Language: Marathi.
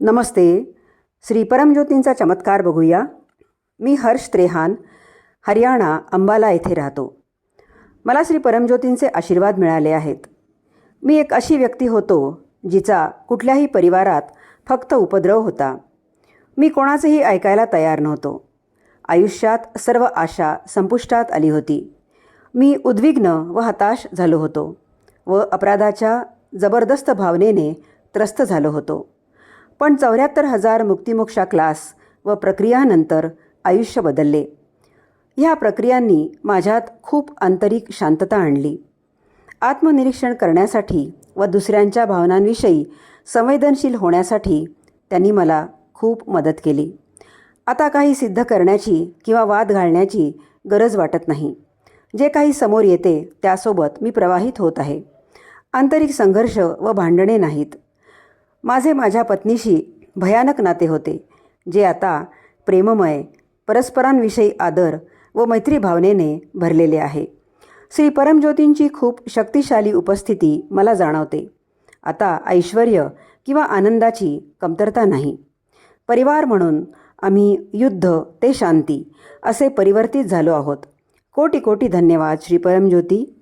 नमस्ते. श्री परमज्योतींचा चमत्कार बघूया. मी हर्ष त्रेहान हरियाणा अंबाला येथे राहतो. मला श्री परमज्योतींचे आशीर्वाद मिळाले आहेत. मी एक अशी व्यक्ती होतो जिचा कुठल्याही परिवारात फक्त उपद्रव होता. मी कोणाचेही ऐकायला तयार नव्हतो. आयुष्यात सर्व आशा संपुष्टात आली होती. मी उद्विग्न व हताश झालो होतो व अपराधाच्या जबरदस्त भावनेने त्रस्त झालो होतो. पण चौऱ्याहत्तर हजार मुक्तिमोक्षा क्लास व प्रक्रियानंतर आयुष्य बदलले. ह्या प्रक्रियांनी माझ्यात खूप आंतरिक शांतता आणली. आत्मनिरीक्षण करण्यासाठी व दुसऱ्यांच्या भावनांविषयी संवेदनशील होण्यासाठी त्यांनी मला खूप मदत केली. आता काही सिद्ध करण्याची किंवा वाद घालण्याची गरज वाटत नाही. जे काही समोर येते त्यासोबत मी प्रवाहित होत आहे. आंतरिक संघर्ष व भांडणे नाहीत. माझे माझ्या पत्नीशी भयानक नाते होते जे आता प्रेममय परस्परांविषयी आदर व मैत्री भावनेने भरलेले आहे. श्री परमज्योतींची खूप शक्तिशाली उपस्थिती मला जाणवते. आता ऐश्वर किंवा आनंदाची कमतरता नाही. परिवार म्हणून आम्ही युद्ध ते शांती असे परिवर्तित झालो आहोत. कोटी कोटी धन्यवाद श्री परमज्योती.